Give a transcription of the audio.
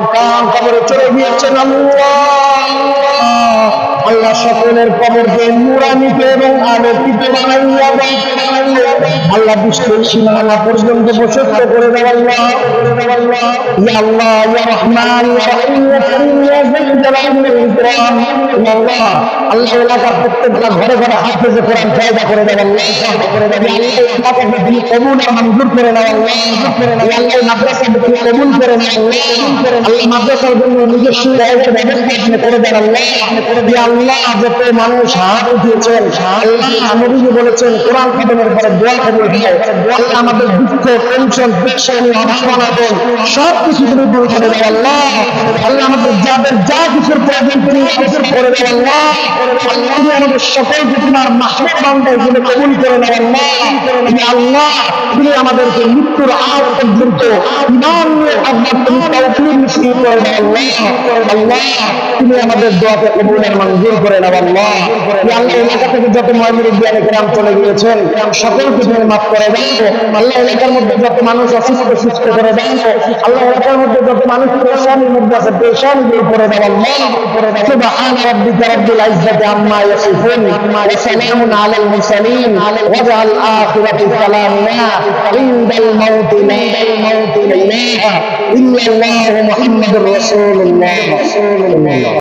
কান কবরে চলে গিয়েছেন আল্লাহ। সকলের কবরকে নুরানিতে এবং আলোকিত বানাইয়া। আল্লাহ বিশ্বের সীমানা পর্যন্ত প্রশস্ত করে দেওয়াল্লাহ আল্লাহ। রহমান রহিম। কোরআন মানুষ হাত উঠিয়েছেন বলেছেন কোরআন পরে দোয়া আমাদের দুঃখ টেনশন আল্লাহ যা পরে প্রয়োজন তুমি পরে আল্লাহ। আল্লাহ আমাদের সকল ঘটনার মাহমুদ বান্দায় তুমি কবুল করে নেবেন আল্লাহ। তিনি আমাদেরকে মৃত্যুর আগ পর্যন্ত ইমান নিয়ে আপনার তুমি তৌফিক নসিব করে দাও আল্লাহ তুমি আমাদের দোয়াকে কবুলের মঞ্জুর করে নাও আল্লাহ আল্লাহ এলাকা থেকে যত ময়মুরুদ্দিয়ান কেরাম চলে গিয়েছেন সকলকে তুমি মাফ করে দাও আল্লাহ এলাকার মধ্যে যত মানুষ অসুস্থ সুস্থ করে দাও আল্লাহ এলাকার মধ্যে যত মানুষ পেরেশানির মধ্যে আছে পেরেশানি দূর করে দাও আল্লাহ সুবহান রাব্বিকা রাব্বিল ইজ্জাতি আম্মা ইয়াসিফুন ওয়া সালামুন আলাল মুরসালিন ওয়াজআল আখিরাতি কালামিনা ইনদাল মাউত লা মাউত ইল্লাল্লাহ ইল্লাল্লাহু মুহাম্মাদুর রাসূলুল্লাহ